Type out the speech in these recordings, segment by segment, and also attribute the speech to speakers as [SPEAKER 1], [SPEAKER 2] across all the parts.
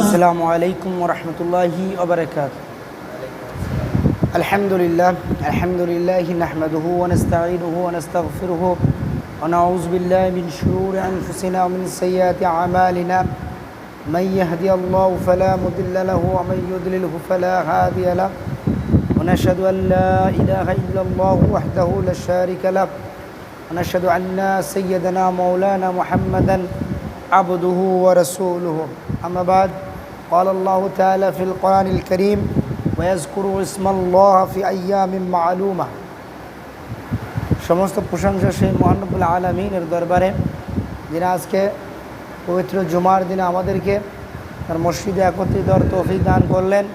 [SPEAKER 1] السلام عليكم ورحمة الله وبركاته. الحمد لله الحمد لله نحمده ونستعينه ونستغفره ونعوذ بالله من شرور أنفسنا ومن سيئات أعمالنا. من يهدي الله فلا مضل له ومن يضلله فلا هادي له. ونشهد أن لا إله إلا الله وحده لا شريك له. ونشهد أن سيدنا مولانا محمدا عبده ورسوله أما بعد قال الله تعالى في القرآن الكريم ويذكر اسم الله في أيام معلومة সমস্ত প্রশংসা সেই মহানবুল আলমিনের দরবারে যিনি আজকে পবিত্র জুমার দিনে আমাদেরকে তার মসজিদে একত্রিত হওয়ার তৌফিক দান করলেন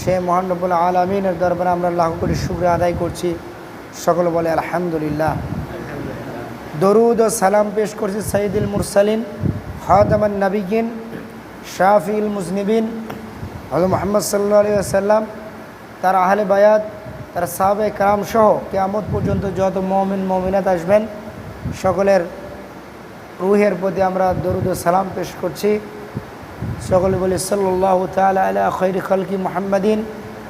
[SPEAKER 1] সে মহানবুল আলমিনের দরবারে আমরা লাখ কোটি শুক্রিয়া আদায় করছি সকলে বলে আলহামদুলিল্লাহ দরুদ ও সালাম পেশ করছি সঈদুল মুরসালিন হাদামান নবীন শাফিল মুজনিবিন হজরত মোহাম্মদ সাল্লা আলী সাল্লাম তার আহলে বায়াত, তার সাহাবে কারাম সহ কেয়ামত পর্যন্ত যত মমিন, মমিনাত আসবেন, সকলের রুহের প্রতি আমরা দরুদ সালাম পেশ করছি। সকলে বলি সাল্লাহ তালা আলা খৈর খলকি মোহাম্মদিন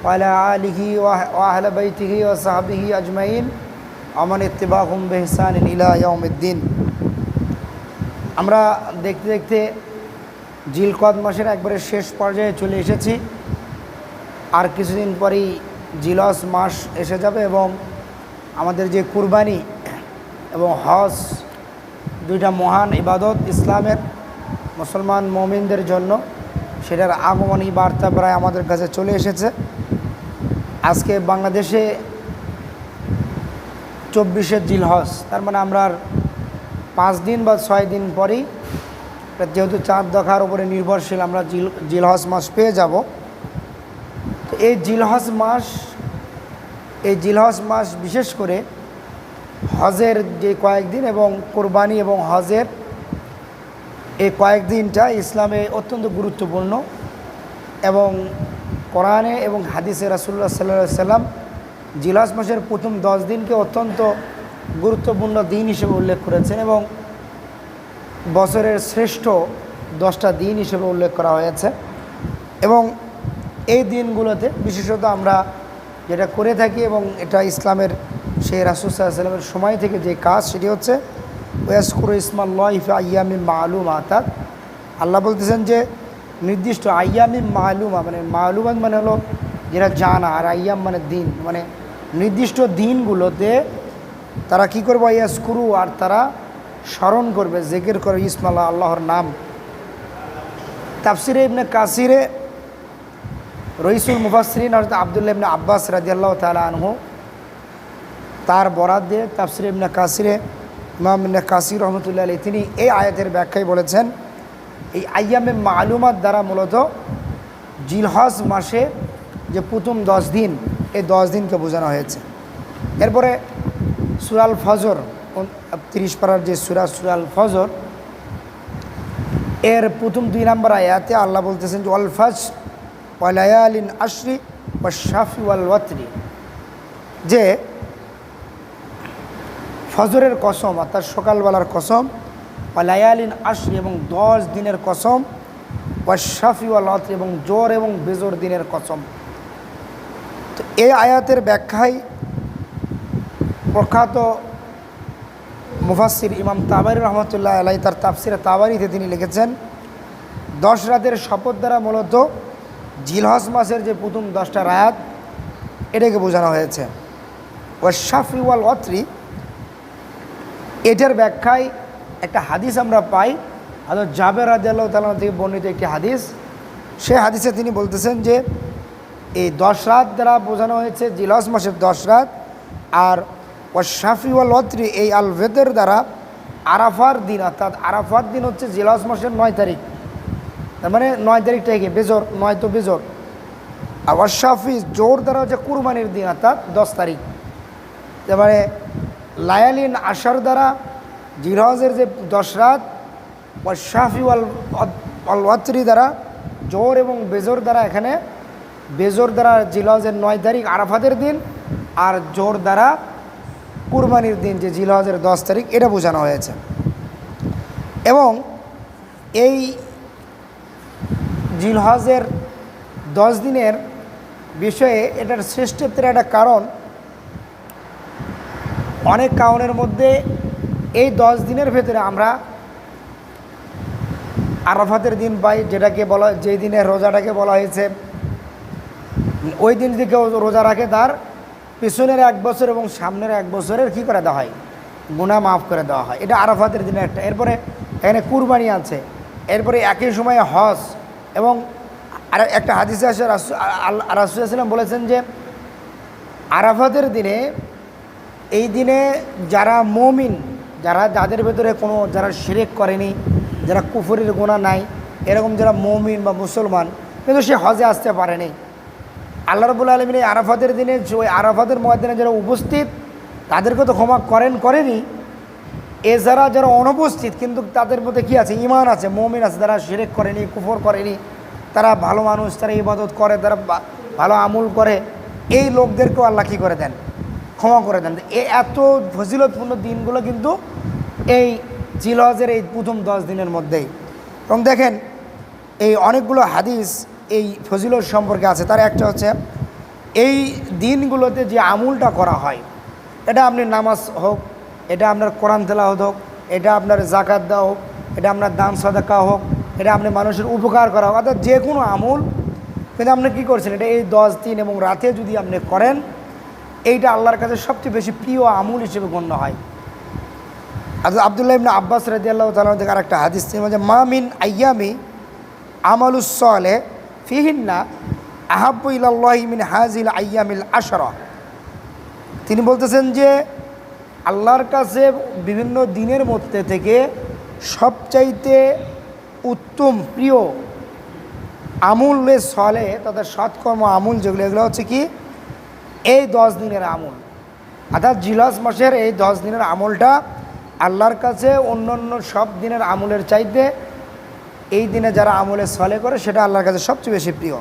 [SPEAKER 1] ওয়ালা আলিহি ওয়াহল বৈতিহি ও সাহাবিহি আজমাইন। আমান ইত্তেবাহুম বেহসান ইলা ইয়াউমিদ্দিন। আমরা দেখতে দেখতে জিলকদ মাসের একবারে শেষ পর্যায়ে চলে এসেছি। আর কিছুদিন পরেই জিলস মাস এসে যাবে এবং আমাদের যে কুরবানি এবং হজ দুইটা মহান ইবাদত ইসলামের মুসলমান মমিনদের জন্য, সেটার আগমনী বার্তা প্রায় আমাদের কাছে চলে এসেছে। আজকে বাংলাদেশে চব্বিশে জিলহজ, তার মানে আমরা আর পাঁচ দিন বা ছয় দিন পরেই যেহেতু চাঁদ দেখার উপরে নির্ভরশীল, আমরা জিল, জিলহজ মাস পেয়ে যাব। তো এই জিলহজ মাস, এই জিলহজ মাস বিশেষ করে হজের যে কয়েকদিন এবং কোরবানি এবং হজের এই কয়েকদিনটা ইসলামে অত্যন্ত গুরুত্বপূর্ণ এবং কোরআনে এবং হাদিসে রাসুল্লাহ সাল্লা সাল্লাম জিলাস মাসের প্রথম দশ দিনকে অত্যন্ত গুরুত্বপূর্ণ দিন হিসেবে উল্লেখ করেছেন এবং বছরের শ্রেষ্ঠ দশটা দিন হিসেবে উল্লেখ করা হয়েছে। এবং এই দিনগুলোতে বিশেষত আমরা যেটা করে থাকি এবং এটা ইসলামের সেই রাসুসাল্লামের সময় থেকে যে কাজ, সেটি হচ্ছে ওয়াসকুর ইসমাল্লাহ ইফা আয়ামি মালুম। আতাত আল্লাহ বলতেছেন যে, নির্দিষ্ট আয়ামি মালুমা মানে মালুমান মানে হলো যেটা জানা, আর আয়াম মানে দিন। মানে নির্দিষ্ট দিনগুলোতে তারা কি করবে? ইয়াসকুরু আর তারা স্মরণ করবে, জেকের করবে, ইসমাল্লাহ, আল্লাহর নাম। তাফসিরে ইবনে কাসিরে রইসুল মুফাসরিন অর্থাৎ আবদুল্লাহ ইবনে আব্বাস রাজিয়াল্লাহ তালা আনহু, তার বরাদ দিয়ে তাফসির ইবনে কাসিরে, ইমাম ইবনে কাসির রহমতুল্লাহ আলী তিনি এই আয়াতের ব্যাখ্যায় বলেছেন, এই আয়ামে মালুমাত দ্বারা মূলত জিলহজ মাসে যে প্রথম দশ দিন, এই দশ দিনকে বোঝানো হয়েছে। এরপরে সুরাল ফজর তিরিশ পাড়ার যে সুরা, সুরাল ফজর, এর প্রথম দুই নম্বর আয়াতে আল্লাহ বলতেছেন যে ওয়ালফাজ ওয়ালায়ালিন আশরি ওয়া শাফি ওয়াল যে ফজরের কসম, অর্থাৎ সকালবেলার কসম ওয়ালায়ালিন আশরি এবং দশ দিনের কসম, ওয়া শাফি ওয়াল এবং জোর এবং বেজোর দিনের কসম। তো এই আয়াতের ব্যাখ্যায় প্রখ্যাত মুফাসির ইমাম তাবারি রহমতুল্লাহ আলাই তার তাফসিরে তাবারিতে তিনি লিখেছেন, দশ রাতের শপথ দ্বারা মূলত জিলহস মাসের যে প্রথম দশটা রায়াত, এটাকে বোঝানো হয়েছে। ওয়াশাফি ওয়াল অত্রি এটার ব্যাখ্যায় একটা হাদিস আমরা পাই হাজর জাবের রাজিয়াল্লাহ তালা থেকে বর্ণিত একটি হাদিস। সে হাদিসে তিনি বলতেছেন যে, এই দশ রাত দ্বারা বোঝানো হয়েছে জিলহজ মাসের দশ রাত, আর ও শাফি ওয়াল অত্রি এই আল ভেদের দ্বারা আরাফার দিন, অর্থাৎ আরাফার দিন হচ্ছে জিলাস মাসের নয় তারিখ। তার মানে নয় তারিখ থেকে বেজর, নয় তো বেজর। আর ওয়াশাফি জোর দ্বারা হচ্ছে কুরবানির দিন, অর্থাৎ দশ তারিখ। তারপরে লায়ালিন আশার দ্বারা জিরহজের যে দশ রাত ওয়াশাফি ওয়াল অল ওয়াত্রি দ্বারা জোর এবং বেজর দ্বারা এখানে, বেজর দ্বারা জিলহজের নয় তারিখ আরাফাতের দিন, আর জোর দ্বারা কুরবানির দিন যে জিলহজের দশ তারিখ, এটা বোঝানো হয়েছে। এবং এই জিলহজের দশ দিনের বিষয়ে এটার শ্রেষ্ঠত্বের একটা কারণ, অনেক কারণের মধ্যে এই দশ দিনের ভেতরে আমরা আরাফাতের দিন পাই যেটাকে বলা যেই দিনে রোজাটাকে বলা হয়েছে, ওই দিন যদি কেউ রোজা রাখে তার পিছনের এক বছর এবং সামনের এক বছরের কি করে দেওয়া হয়? গুণা মাফ করে দেওয়া হয়। এটা আরাফাতের দিনে একটা। এরপরে এখানে কুরবানি আছে। এরপরে একই সময়ে হজ এবং আর একটা হাদিসে আসে রাসুলাম বলেছেন যে, আরাফাতের দিনে, এই দিনে যারা মমিন, যারা যাদের ভেতরে কোনো, যারা শিরেক করেনি, যারা কুফুরির গোনা নাই, এরকম যারা মমিন বা মুসলমান, কিন্তু সে হজে আসতে পারেনি। আল্লাহ রবুল আলমিন এই আরাফাতের দিনে ওই আরাফাতের ময়দানে যারা উপস্থিত, তাদেরকে তো ক্ষমা করেন, করেনি। এছাড়া যারা যারা অনুপস্থিত, কিন্তু তাদের মধ্যে কি আছে? ইমান আছে, মমিন আছে তারা শিরেক করেনি, কুফর করেনি, তারা ভালো মানুষ, তারা ইবাদত করে, তারা ভালো আমল করে, এই লোকদেরকেও আল্লাহ কী করে দেন? ক্ষমা করে দেন। এ এত ফজিলতপূর্ণ দিনগুলো কিন্তু এই জিলহজের এই প্রথম দশ দিনের মধ্যেই। এবং দেখেন, এই অনেকগুলো হাদিস এই ফজিলত সম্পর্কে আছে, তার একটা হচ্ছে, এই দিনগুলোতে যে আমুলটা করা হয়, এটা আপনি নামাজ হোক, এটা আপনার কোরআন তেলাওয়াত হোক, এটা আপনার জাকাত দেওয়া হোক, এটা আপনার দান সাদাকা হোক, এটা আপনি মানুষের উপকার করা হোক, অর্থাৎ যে কোনো আমুল, কিন্তু আপনি কী করছেন, এটা এই দশ দিন এবং রাতে যদি আপনি করেন, এইটা আল্লাহর কাছে সবচেয়ে বেশি প্রিয় আমুল হিসেবে গণ্য হয়। আবদুল্লাহ ইবনা আব্বাস রাজি আল্লাহ তালা থেকে আরেকটা হাদিস মা মিন আয়ামি আমালুসলে ফিহিন্না আহাব্বু ইলাল্লাহি মিন হাজিল আয়ামিল আশরা। তিনি বলতেছেন যে, আল্লাহর কাছে বিভিন্ন দিনের মধ্যে থেকে সবচাইতে উত্তম প্রিয় আমুলে সলে, তাদের সৎকর্ম আমুল যেগুলো, এগুলো হচ্ছে কি? এই দশ দিনের আমুল। অর্থাৎ জিলাস মাসের এই দশ দিনের আমলটা আল্লাহর কাছে অন্য অন্য সব দিনের আমলের চাইতে এই দিনে যারা আমলে সলে করে, সেটা আল্লাহর কাছে সবচেয়ে বেশি প্রিয়।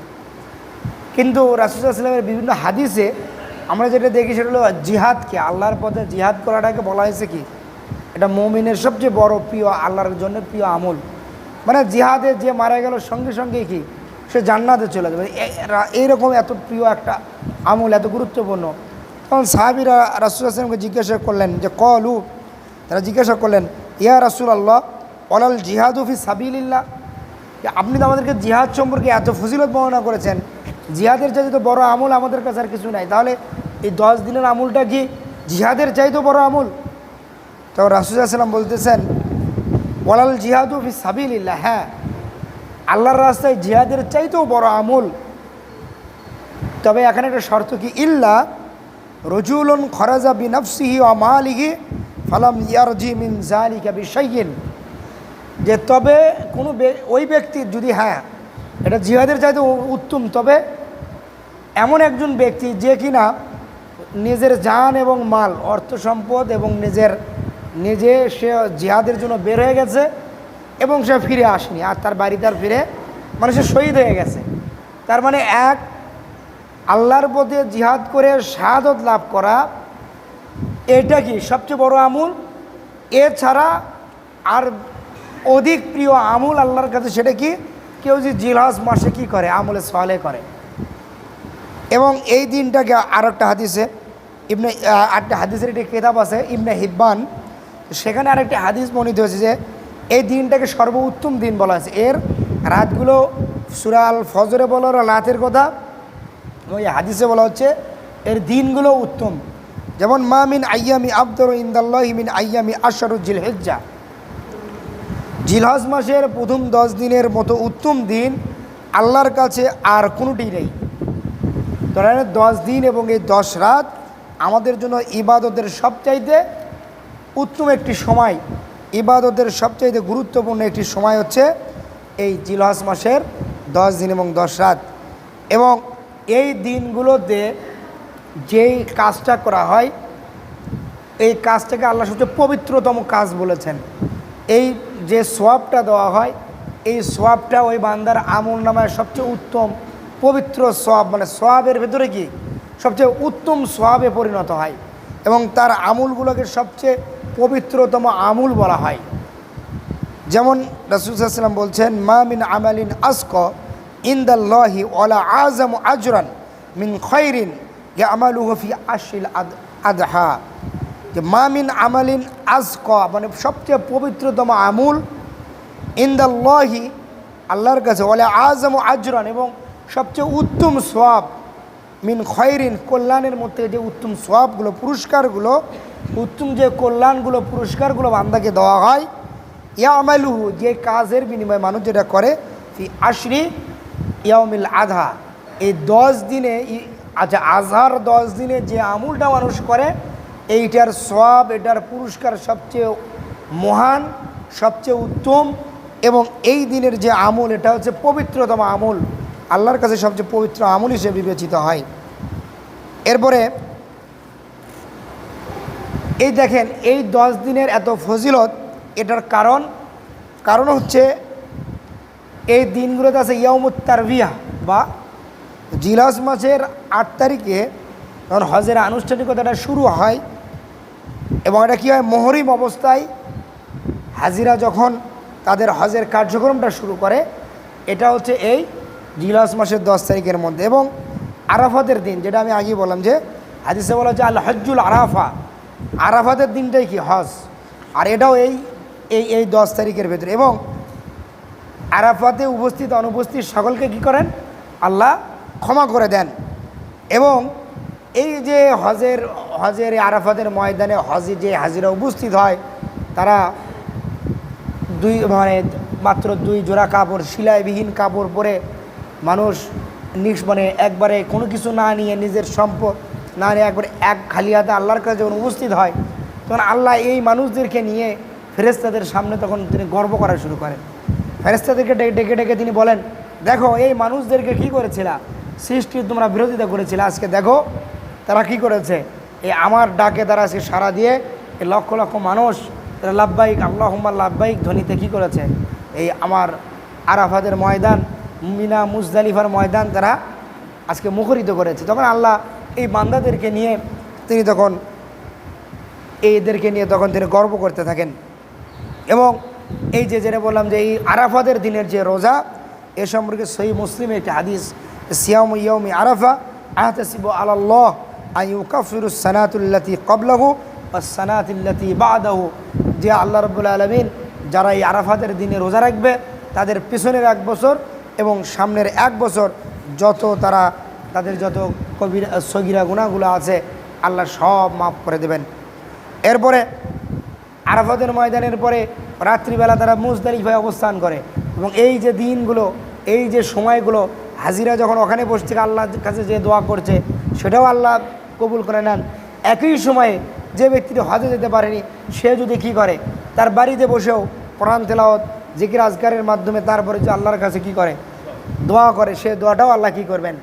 [SPEAKER 1] কিন্তু রাসুসাল্লামের বিভিন্ন হাদিসে আমরা যেটা দেখি, সেটা হলো জিহাদকে আল্লাহর পথে জিহাদ করাটাকে বলা হয়েছে কি? এটা মমিনের সবচেয়ে বড় প্রিয়, আল্লাহর জন্য প্রিয় আমল। মানে জিহাদে যে মারা গেল, সঙ্গে সঙ্গে কি? সে জান্নাতে চলে যাবে। এইরকম এত প্রিয় একটা আমল, এত গুরুত্বপূর্ণ। তখন সাহাবিরা রাসুল আসলামকে জিজ্ঞাসা করলেন যে, কলু? তারা জিজ্ঞাসা করলেন, ইয়া রাসুল আল্লাহ অলাল জিহাদুফি সাবিল্লাহ যে আপনি তো আমাদেরকে জিহাদ সম্পর্কে এত ফজিলত বর্ণনা করেছেন। জিহাদের চাইতে বড় আমল আমাদের কাছে আর কিছু নাই। তাহলে এই দশ দিনের আমলটা কি জিহাদের চাইতেও বড় আমল? তো রাসুলাম বলতেছেন, ওয়ালাল জিহাদু ফি সাবিল্লাহ হ্যাঁ আল্লাহর রাস্তায় জিহাদের চাইতেও বড় আমল। তবে এখানে একটা শর্ত কি? ইল্লা রজুলন খরাজা বিনফসিহি ও মালিহি ফালাম ইয়ারজি মিন জালিকা বিশাইয়িন যে তবে কোনো ওই ব্যক্তির যদি হ্যাঁ এটা জিহাদের চাইতে উত্তম, তবে এমন একজন ব্যক্তি যে কিনা নিজের জান এবং মাল, অর্থ সম্পদ এবং নিজের, নিজে সে জিহাদের জন্য বের হয়ে গেছে এবং সে ফিরে আসেনি, আর তার বাড়িতে আর ফিরে মানে সে শহীদ হয়ে গেছে। তার মানে এক, আল্লাহর পথে জিহাদ করে শাহাদত লাভ করা, এটা কি সবচেয়ে বড় আমুল? এছাড়া আর অধিক প্রিয় আমুল আল্লাহর কাছে সেটা কি? কেউ যে জিলহাস মাসে কি করে? আমলে সলে করে। এবং এই দিনটাকে আর একটা হাদিসে ইবনে আহ, একটা হাদিসের একটি কেতাব আছে ইবনে হিব্বান। সেখানে আরেকটি হাদিস বর্ণিত হয়েছে যে এই দিনটাকে সর্বোত্তম দিন বলা হয়েছে। এর রাতগুলো সুরাল ফজরে বলার রাতের কথা ওই হাদিসে বলা হচ্ছে এর দিনগুলো উত্তম। যেমন মা মিন আয়ামি আব্দর ইন্দাল্লাহি মিন আইয়ামি আশারু জিলহেজ্জা। জিলহজ মাসের প্রথম দশ দিনের মতো উত্তম দিন আল্লাহর কাছে আর কোনোটি নেই। ধরেন দশ দিন এবং এই দশ রাত আমাদের জন্য ইবাদতের সবচাইতে উত্তম একটি সময়, ইবাদতের সবচাইতে গুরুত্বপূর্ণ একটি সময় হচ্ছে এই জিলহজ মাসের দশ দিন এবং দশ রাত। এবং এই দিনগুলোতে যেই কাজটা করা হয়, এই কাজটাকে আল্লাহ সবচেয়ে পবিত্রতম কাজ বলেছেন। এই যে সোয়াবটা দেওয়া হয়, এই সোয়াবটা ওই বান্দার আমল নামায় সবচেয়ে উত্তম পবিত্র সোয়াব। মানে সোয়াবের ভেতরে কি? সবচেয়ে উত্তম সোয়াবে পরিণত হয় এবং তার আমুলগুলোকে সবচেয়ে পবিত্রতম আমুল বলা হয়। যেমন রাসুলসাল্লাম বলছেন, মা মিন আমালিন আস্ক ইন্দাল্লাহি ওলা আজম আজরান মিন খৈরিন আমালু হফি আশিল আদ, আদহা। যে মা মিন আমালিন আজক মানে সবচেয়ে পবিত্রতম আমুল ইন্দাল্লাহি, আল্লাহর কাছে ওলা আজম আজরান, এবং সবচেয়ে উত্তম সোয়াব মিন খয়রিন, কল্যাণের মধ্যে যে উত্তম সোয়াবগুলো পুরস্কারগুলো, উত্তম যে কল্যাণগুলো, পুরস্কারগুলো বান্দাকে দেওয়া হয়, ইয়ামালুহু, যে কাজের বিনিময়ে মানুষ যেটা করে, ফি আশরি ইয়ামিল আধা এই দশ দিনে আচ্ছা আজহার দশ দিনে যে আমুলটা মানুষ করে এইটার সব এটার পুরস্কার সবচেয়ে মহান, সবচেয়ে উত্তম এবং এই দিনের যে আমল, এটা হচ্ছে পবিত্রতম আমল। আল্লাহর কাছে সবচেয়ে পবিত্র আমল হিসেবে বিবেচিত হয়। এরপরে, এই দেখেন, এই দশ দিনের এত ফজিলত, এটার কারণ কারণ হচ্ছে এই দিনগুলোতে আছে ইয়ামুত তারবিয়া বা জিলাস মাসের আট তারিখে যখন হজের আনুষ্ঠানিকতাটা শুরু হয় এবং এটা কী হয়? মহরিম অবস্থায় হাজিরা যখন তাদের হজের কার্যক্রমটা শুরু করে, এটা হচ্ছে এই জিলাস মাসের দশ তারিখের মধ্যে। এবং আরাফাতের দিন, যেটা আমি আগেই বললাম যে, হাদিসে বলা হচ্ছে আল হজ্জুল আরাফা। আরাফাতের দিনটাই কি? হজ। আর এটাও এই এই এই দশ তারিখের ভেতরে। এবং আরাফাতে উপস্থিত, অনুপস্থিত সকলকে কি করেন? আল্লাহ ক্ষমা করে দেন। এবং এই যে হজের হজের আরাফাতের ময়দানে হজে যে হাজিরা উপস্থিত হয়, তারা দুই মানে মাত্র দুই জোড়া কাপড়, সিলাইবিহীন কাপড় পরে মানুষ নিস মানে একবারে কোনো কিছু না নিয়ে নিজের সম্পদ না নিয়ে একবারে এক খালি হাতে আল্লাহর কাছে যখন উপস্থিত হয়, তখন আল্লাহ এই মানুষদেরকে নিয়ে ফেরেস্তাদের সামনে তখন তিনি গর্ব করা শুরু করেন। ফেরেস্তাদেরকে ডেকে ডেকে ডেকে তিনি বলেন, দেখো, এই মানুষদেরকে কি করেছিলা? সৃষ্টির তোমরা বিরোধিতা করেছিলে। আজকে দেখো তারা কি করেছে? এই আমার ডাকে তারা আজকে সারা দিয়ে এই লক্ষ লক্ষ মানুষ, তারা লাভবাহিক আল্লাহ লাভবাহিক ধ্বনিতে কী করেছে? এই আমার আরাফাদের ময়দান, মিনা মুজদালিফার ময়দান তারা আজকে মুখরিত করেছে। তখন আল্লাহ এই বান্দাদেরকে নিয়ে তিনি তখন এইদেরকে নিয়ে তখন তিনি গর্ব করতে থাকেন। এবং এই যে যেটা বললাম যে এই আরাফাদের দিনের যে রোজা, এ সম্পর্কে সহি মুসলিমে একটি হাদিস সিয়াম ইয়মি আরাফা, আহতাসিব আল্লাহ আইউকাফিরুস সানাতুল্লাতি কবলাহু বা সানাতুল্লাতি বাদাহু। যে আল্লাহ রবুল্লা আলমিন যারা এই আরাফাতের দিনে রোজা রাখবে, তাদের পিছনের এক বছর এবং সামনের এক বছর যত তারা, তাদের যত কবির, সগিরা গুণাগুলো আছে, আল্লাহ সব মাফ করে দেবেন। এরপরে আরাফাতের ময়দানের পরে রাত্রিবেলা তারা মুজদালিফায় অবস্থান করে এবং এই যে দিনগুলো, এই যে সময়গুলো, হাজিরা যখন ওখানে বসে থেকে আল্লাহর কাছে যে দোয়া করছে, সেটাও আল্লাহ কবুল করে নেন। একই সময়ে যে ব্যক্তিটি হজে যেতে পারেনি, সে যদি কি করে? তার বাড়িতে বসেও কোরআন তেলাওয়াত, জিকির আজগারের মাধ্যমে তারপরে যে আল্লাহর কাছে কি করে? দোয়া করে, সে দোয়াটাও আল্লাহ কি করবেন?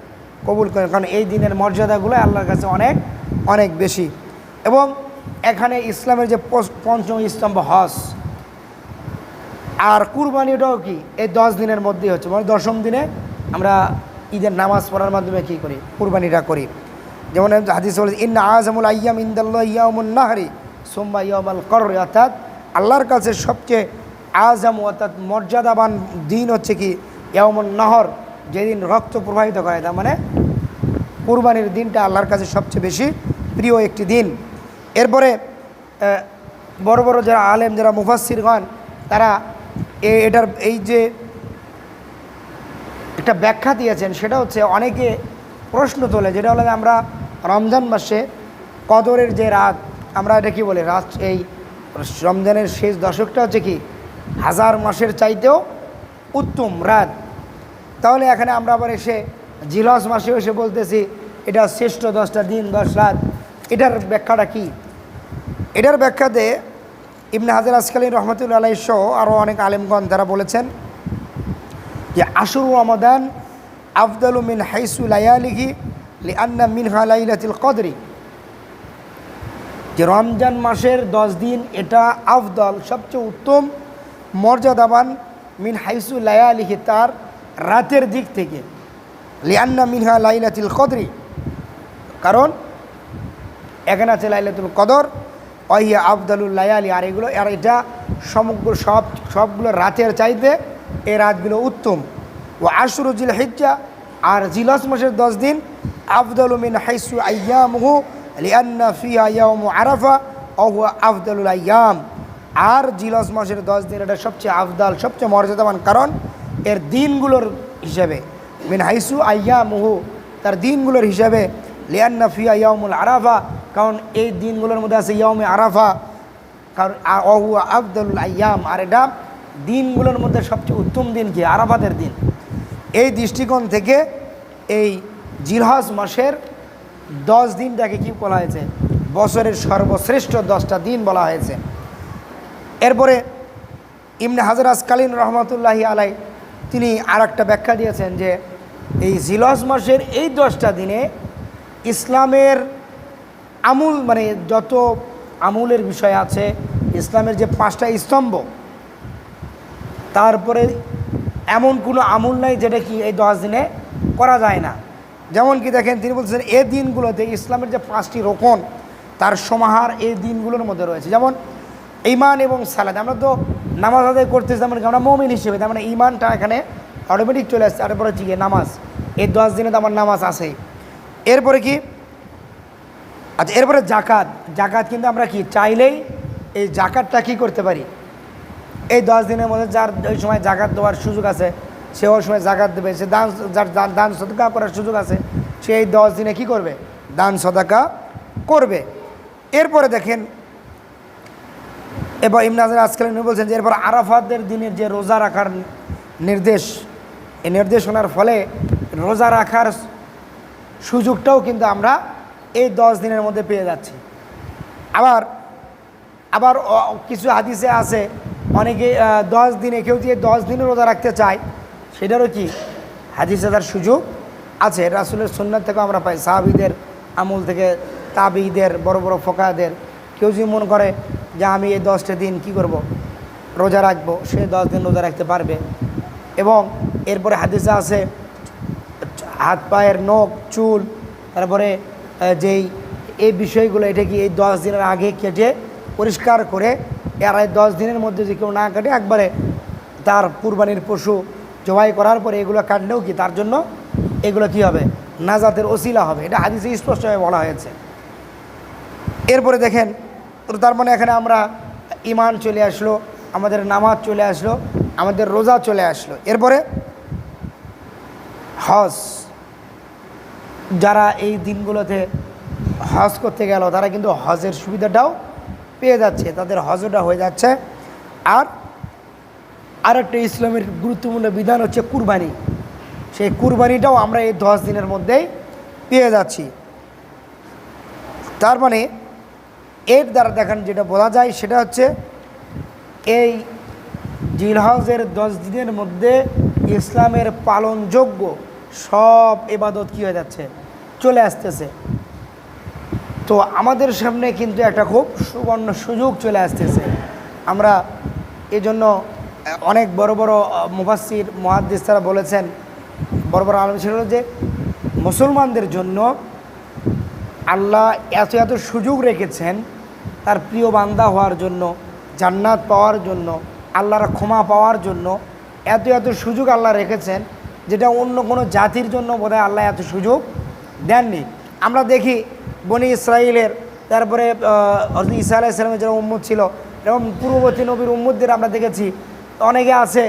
[SPEAKER 1] কবুল করেন। কারণ এই দিনের মর্যাদাগুলো আল্লাহর কাছে অনেক অনেক বেশি। এবং এখানে ইসলামের যে পঞ্চম স্তম্ভ, হজ। আর কুরবানিটাও কি? এই দশ দিনের মধ্যেই হচ্ছে। মানে দশম দিনে আমরা ঈদের নামাজ পড়ার মাধ্যমে কী করি? কুরবানিটা করি। যেমন হাদিস বলেছে, ইন্না আজমুল আয়াম ইন্দাল্লাহ ইয়ামুন নাহরি ইয়ামাল কর অর্থাৎ আল্লাহর কাছে সবচেয়ে আজম অর্থাৎ মর্যাদাবান দিন হচ্ছে কি ইয়ামুন নহর, যেদিন রক্ত প্রবাহিত করে। তার মানে কুরবানির দিনটা আল্লাহর কাছে সবচেয়ে বেশি প্রিয় একটি দিন। এরপরে বড় বড় যারা আলেম, যারা মুফাসিরগণ তারা এটার, এই যে একটা ব্যাখ্যা দিয়েছেন, সেটা হচ্ছে অনেকে প্রশ্ন তোলে, যেটা হলো আমরা রমজান মাসে কদরের যে রাত, আমরা এটা কি বলি, রাত এই রমজানের শেষ দশকটা হচ্ছে কি, হাজার মাসের চাইতেও উত্তম রাত। তাহলে এখানে আমরা আবার এসে জিলস মাসে এসে বলতেছি, এটা শ্রেষ্ঠ দশটা দিন দশ রাত। এটার ব্যাখ্যাটা কি? এটার ব্যাখ্যাতে ইবনে হাজার আসকালী রহমতুল্লা আলাই সহ আরও অনেক আলেমগণ তারা বলেছেন যে, আশুর রমাদান আফদালু মিন হাইসু লায়ালিহি লি আন্না মিনহা লাইলাতুল কদরি। যে রমজান মাসের দশ দিন, এটা আফদল, সবচেয়ে উত্তম মর্যাদাবান মিন হাইসু লায়ালিহি, তার রাতের দিক থেকে। লিয়ান্না মিনহা লাইলাতুল কদরি। কারণ এখানে আছে লাইলাতুল কদর অহিয়া আফদালুল লায়ালি, আর এগুলো, আর এটা সমগ্র সব, সবগুলো রাতের চাইতে এই রাতগুলো উত্তম। ও আশরু জিল হিজ্জা আর জিলস মাসের দশ দিন আফদল মিন হাইসু আয়ামহু লিয়ান্না ফিহা ইয়াউমু আরাফা হুয়া আফদলুল আয়াম আর জিলস মাসের দশ দিন এটা সবচেয়ে আফদাল, সবচেয়ে মর্যাদাবান কারণ এর দিনগুলোর হিসাবে। মিন হাইসু আয়ামহু তার দিনগুলোর হিসাবে। লিয়ান্না ফিয়া ইয়ামুল আরাফা, কারণ এই দিনগুলোর মধ্যে আছে ইয়ামে আরাফা। কারণ অহু আফদুল আয়াম আর এটা দিনগুলোর মধ্যে সবচেয়ে উত্তম দিন কি? আরাফাতের দিন। এই দৃষ্টিকোণ থেকে এই জিলহজ মাসের দশ দিনটাকে কি বলা হয়েছে? বছরের সর্বশ্রেষ্ঠ দশটা দিন বলা হয়েছে। এরপরে ইমনে হাজার আসকালীন রহমতুল্লাহি আলাই তিনি আর একটা ব্যাখ্যা দিয়েছেন যে এই জিলহজ মাসের এই দশটা দিনে ইসলামের আমূল মানে যত আমূলের বিষয় আছে, ইসলামের যে পাঁচটা স্তম্ভ, তারপরে এমন কোনো আমূল নাই যেটা কি এই দশ দিনে করা যায় না। যেমন কি দেখেন, তিনি বলছেন এই দিনগুলোতে ইসলামের যে পাঁচটি রোকন, তার সমাহার এই দিনগুলোর মধ্যে রয়েছে। যেমন ইমান এবং সালাদ আমরা তো নামাজ আদায় করতেছি যেমন কি আমরা মমিন হিসেবে, তার মানে ইমানটা এখানে অটোমেটিক চলে আসছে। তারপরে হচ্ছে নামাজ। এই দশ দিনে তো আমার নামাজ আছে এরপরে কি? আচ্ছা এরপরে জাকাত। জাকাত কিন্তু আমরা কি চাইলেই এই জাকাতটা কি করতে পারি? এই দশ দিনের মধ্যে যার ওই সময় জাকাত দেওয়ার সুযোগ আছে, সে ওই সময় জাকাত দেবে। সে দান, যার দান দান সদকা করার সুযোগ আছে, সে এই দশ দিনে কি করবে? দান সদাকা করবে। এরপরে দেখেন, এবার ইমনাজের আজকাল বলছেন যে, এরপর আরাফাতের দিনের যে রোজা রাখার নির্দেশ, এই নির্দেশনার ফলে রোজা রাখার সুযোগটাও কিন্তু আমরা এই দশ দিনের মধ্যে পেয়ে যাচ্ছি। আবার আবার কিছু হাদিসে আছে, অনেকে দশ দিনে, কেউ যদি দশ দিনে রোজা রাখতে চায়, সেটারও কি হাদিসে তার সুযোগ আছে? রাসুলের সন্ন্যার থেকেও আমরা পাই, সাহাবিদের আমল থেকে, তাবিদের, বড় বড় ফোকাদের কেউ যদি মনে করে যে আমি এই দশটা দিন কি করব? রোজা রাখব, সে দশ দিন রোজা রাখতে পারবে। এবং এরপরে হাদিসে আছে, হাত, পায়ের নখ, চুল, তারপরে যেই, এই বিষয়গুলো, এটা কি এই দশ দিনের আগে কেটে পরিষ্কার করে এর এই দশ দিনের মধ্যে যে কেউ না কাটে, একবারে তার কুরবানির পশু জবাই করার পরে এগুলো কাটলেও কি তার জন্য এগুলো কি হবে? নাজাতের ওসিলা হবে। এটা হাদিসে স্পষ্টভাবে বলা হয়েছে। এরপরে দেখেন তার মানে এখানে আমরা ইমান চলে আসলো, আমাদের নামাজ চলে আসলো, আমাদের রোজা চলে আসলো। এরপরে হজ। যারা এই দিনগুলোতে হজ করতে গেল, তারা কিন্তু হজের সুবিধাটাও পেয়ে যাচ্ছে, তাদের হজটা হয়ে যাচ্ছে। আর আর একটা ইসলামের গুরুত্বপূর্ণ বিধান হচ্ছে কুরবানি। সেই কুরবানিটাও আমরা এই দশ দিনের মধ্যেই পেয়ে যাচ্ছি। তার মানে এর দ্বারা দেখান যেটা বলা যায় সেটা হচ্ছে এই জিলহজের দশ দিনের মধ্যে ইসলামের পালনযোগ্য সব এবাদত কী হয়ে যাচ্ছে? চলে আসতেছে। তো আমাদের সামনে কিন্তু একটা খুব সুবর্ণ সুযোগ চলে আসতেছে। আমরা এজন্য অনেক বড় বড় মুফাসির মহাদ্দিস তারা বলেছেন, বড় বড় আলম ছিল যে মুসলমানদের জন্য আল্লাহ এত এত সুযোগ রেখেছেন, তার প্রিয় বান্দা হওয়ার জন্য, জান্নাত পাওয়ার জন্য, আল্লাহর ক্ষমা পাওয়ার জন্য এত এত সুযোগ আল্লাহ রেখেছেন, যেটা অন্য কোনো জাতির জন্য বোধহয় আল্লাহ এত সুযোগ দেননি। আমরা দেখি বনি ইসরায়েলের তারপরে ইসা আলাইসালামের যারা উম্মুদ ছিল এরকম পূর্ববর্তী নবীর উম্মুদদের আমরা দেখেছি, অনেকে আছে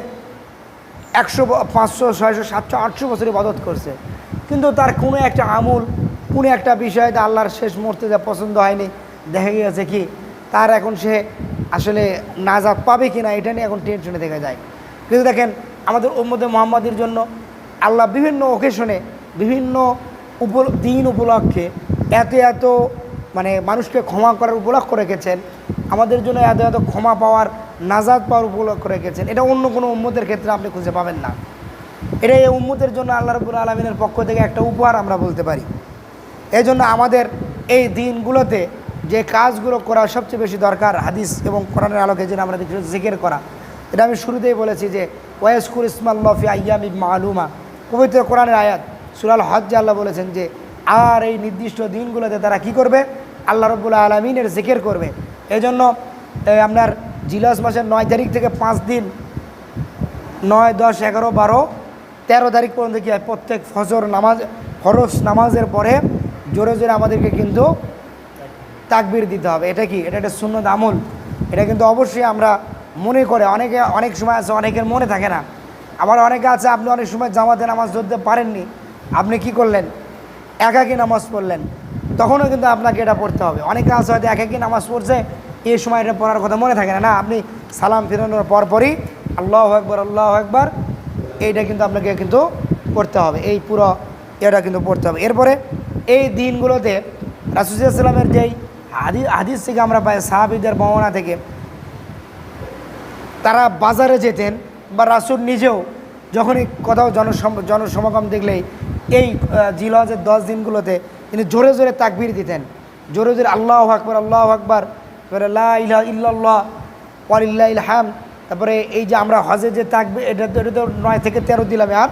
[SPEAKER 1] একশো পাঁচশো, ছয়শো, সাতশো, আটশো বছর ইবাদত করছে। কিন্তু তার কোনো একটা আমূল, কোনো একটা বিষয় তা আল্লাহর শেষ মুহূর্তে যা পছন্দ হয়নি, দেখা গিয়েছে কি, তার এখন সে আসলে নাজাত পাবে কি না এটা নিয়ে এখন টেনশনে দেখা যায়। কিন্তু দেখেন, আমাদের উম্মদে মোহাম্মদের জন্য আল্লাহ বিভিন্ন ওকেশনে বিভিন্ন দিন উপলক্ষে এত এত মানে মানুষকে ক্ষমা করার উপলক্ষ রেখেছেন, আমাদের জন্য এত এত ক্ষমা পাওয়ার নাজাদ পাওয়ার উপলক্ষ রেখেছেন, এটা অন্য কোনো উম্মতের ক্ষেত্রে আপনি খুঁজে পাবেন না। এটা এই উম্মতের জন্য আল্লাহ রবুল আলমিনের পক্ষ থেকে একটা উপহার আমরা বলতে পারি। এই জন্য আমাদের এই দিনগুলোতে যে কাজগুলো করা সবচেয়ে বেশি দরকার, হাদিস এবং কোরআনের আলোকে যেন আমরা দেখি, জিকের করা। এটা আমি শুরুতেই বলেছি যে ওয়াইসকুর ইসমাল্লাফি আয়াম মালুমা, পবিত্র কোরআনের আয়াত। সুরাল হজ্জে আল্লাহ বলেছেন যে, আর এই নির্দিষ্ট দিনগুলোতে তারা কি করবে? আল্লাহ রব্বুল্লা আলমিনের জিকের করবে। এই জন্য আপনার জিলাস মাসের নয় তারিখ থেকে পাঁচ দিন, নয়, দশ, এগারো, বারো, তেরো তারিখ পর্যন্ত কি হয়? প্রত্যেক ফজর নামাজ, ফরজ নামাজের পরে জোরে জোরে আমাদেরকে কিন্তু তাকবির দিতে হবে। এটা কি? এটা একটা সুন্নত আমল। এটা কিন্তু অবশ্যই আমরা মনে করে, অনেকে, অনেক সময় আছে, অনেকের মনে থাকে না। আবার অনেকে আছে, আপনি অনেক সময় জামাতে নামাজ ধরতে পারেননি। আপনি কি করলেন? একাকি নামাজ পড়লেন। তখনও কিন্তু আপনাকে এটা পড়তে হবে। অনেকে আছে হয়তো একাকি নামাজ পড়ছে এই সময় এটা পড়ার কথা মনে থাকে না। না, আপনি সালাম ফিরানোর পরপরই আল্লাহ একবার আল্লাহ একবার এইটা কিন্তু আপনাকে কিন্তু পড়তে হবে। এই পুরো এটা কিন্তু পড়তে হবে। এরপরে এই দিনগুলোতে রাসুসাল্লামের যেই হাদি, হাদিস থেকে আমরা পাই, সাহাবিদের বর্ণনা থেকে, তারা বাজারে যেতেন বা রাসুল নিজেও যখনই কোথাও জনসম জনসমাগম দেখলেই এই জিলহজের দশ দিনগুলোতে তিনি জোরে জোরে তাকবির দিতেন। জোরে জোরে আল্লাহ আকবর আল্লাহ আকবর, তারপরে লা ইলাহা ইল্লাল্লাহ ওয়ালিল্লাহ ইলহাম তারপরে এই যে আমরা হজে যে তাকবি এটা তো এটা তো নয় থেকে তেরো দিলাম আর।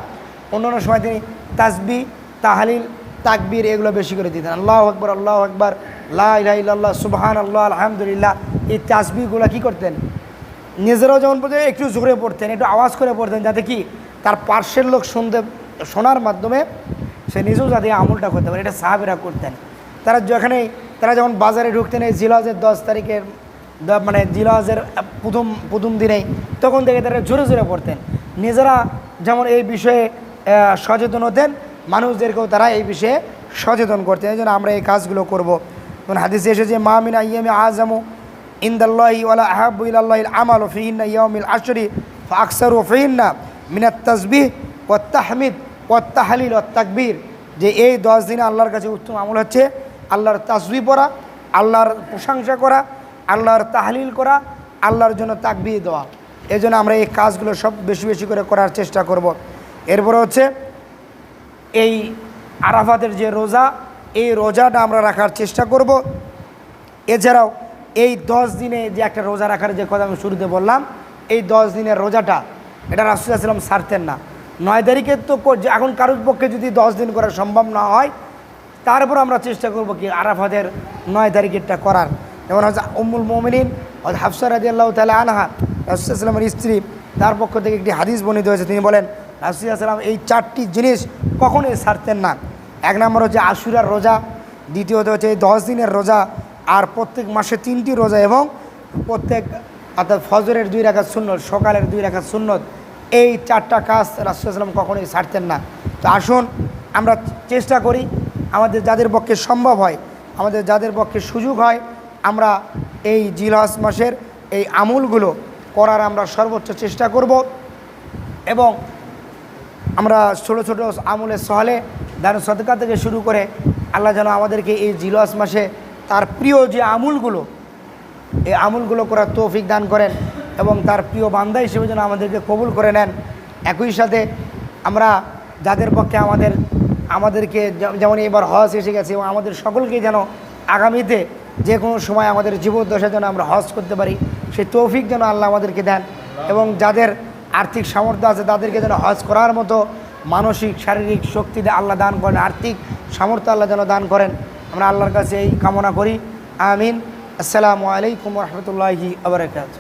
[SPEAKER 1] অন্যান্য সময় তিনি তাসবি, তাহালিল, তাকবির এগুলো বেশি করে দিতেন। আল্লাহ আকবর আল্লাহ আকবর, লা ইলাহা ইল্লাল্লাহ সুবহান আল্লাহ আলহামদুলিল্লাহ, এই তাসবিগুলো কী করতেন? নিজেরাও যেমন একটু জোরে পড়তেন, একটু আওয়াজ করে পড়তেন, যাতে কি তার পার্শ্বের লোক শুনতে শোনার মাধ্যমে সে নিজেও যাতে আমলটা করতে পারে, এটা সাহাবিরা করতেন। তারা যেখানে তারা যখন বাজারে ঢুকতেন এই জিলাজের দশ তারিখের মানে জিলাজের প্রথম প্রথম দিনেই তখন থেকে তারা জোরে জোরে পড়তেন। নিজেরা যেমন এই বিষয়ে সচেতন হতেন, মানুষদেরকেও তারা এই বিষয়ে সচেতন করতেন। এই জন্য আমরা এই কাজগুলো করব। যেমন হাদিসে এসেছে মামিনা ইয়েমে আজমু ইন্দাল্লাহি ওয়ালা আহাবু ইলাল্লাহিল আমাল ফিহিন্না ইয়াউমিল আশরি ফাকসারু ফিহিন্না মিনাত তাসবিহ ওয়াত তাহমিদ ওয়াত তাহলিল যে এই দশ দিনে আল্লাহর কাছে উত্তম আমল হচ্ছে আল্লাহর তাসবি পড়া, আল্লাহর প্রশংসা করা, আল্লাহর তাহলিল করা, আল্লাহর জন্য তাকবির দেওয়া। এই জন্য আমরা এই কাজগুলো সব বেশি বেশি করে করার চেষ্টা করব। এরপরে হচ্ছে এই আরাফাতের যে রোজা, এই রোজাটা আমরা রাখার চেষ্টা করব। এছাড়াও এই দশ দিনে যে একটা রোজা রাখার যে কথা আমি শুরুতে বললাম, এই দশ দিনের রোজাটা, এটা রাসুলাম সারতেন না। নয় তারিখের তো এখন কারোর পক্ষে যদি দশ দিন করা সম্ভব না হয়, তারপর আমরা চেষ্টা করব কি আরাফাতের নয় তারিখেরটা করার। যেমন হচ্ছে উম্মুল মোমিনিন হাফসা রাজি আল্লাহ তালা আনহা রাসুলামের স্ত্রী, তার পক্ষ থেকে একটি হাদিস বর্ণিত হয়েছে। তিনি বলেন রাসুলাম এই চারটি জিনিস কখনোই ছাড়তেন না। এক নম্বর হচ্ছে আশুরার রোজা, দ্বিতীয়ত হচ্ছে এই দশ দিনের রোজা, আর প্রত্যেক মাসে তিনটি রোজা এবং প্রত্যেক অর্থাৎ ফজরের দুই রাখাত সুন্নত, সকালের দুই রাখাত সুন্নত এই চারটা কাজ রাসুলাম কখনোই ছাড়তেন না। তো আসুন, আমরা চেষ্টা করি, আমাদের যাদের পক্ষে সম্ভব হয়, আমাদের যাদের পক্ষে সুযোগ হয়, আমরা এই জিলহস মাসের এই আমুলগুলো করার আমরা সর্বোচ্চ চেষ্টা করব এবং আমরা ছোটো ছোটো আমলের সহলে দান সদকা থেকে শুরু করে আল্লাহ যেন আমাদেরকে এই জিলহাস মাসে তার প্রিয় যে আমুলগুলো, এই আমুলগুলো করার তৌফিক দান করেন। এবং তার প্রিয় বান্দা হিসেবে যেন আমাদেরকে কবুল করে নেন। একই সাথে আমরা যাদের পক্ষে আমাদের, আমাদেরকে যেমন এবার হজ এসে গেছে এবং আমাদের সকলকে যেন আগামীতে যে কোনো সময় আমাদের জীবদ্দশা যেন আমরা হজ করতে পারি সেই তৌফিক যেন আল্লাহ আমাদেরকে দেন এবং যাদের আর্থিক সামর্থ্য আছে তাদেরকে যেন হজ করার মতো মানসিক, শারীরিক শক্তি আল্লাহ দান করেন, আর্থিক সামর্থ্য আল্লাহ যেন দান করেন। আমরা আল্লাহর কাছে এই কামনা করি। আমিন। আসসালামু আলাইকুম রহমতুল্লাহি আবরাকাত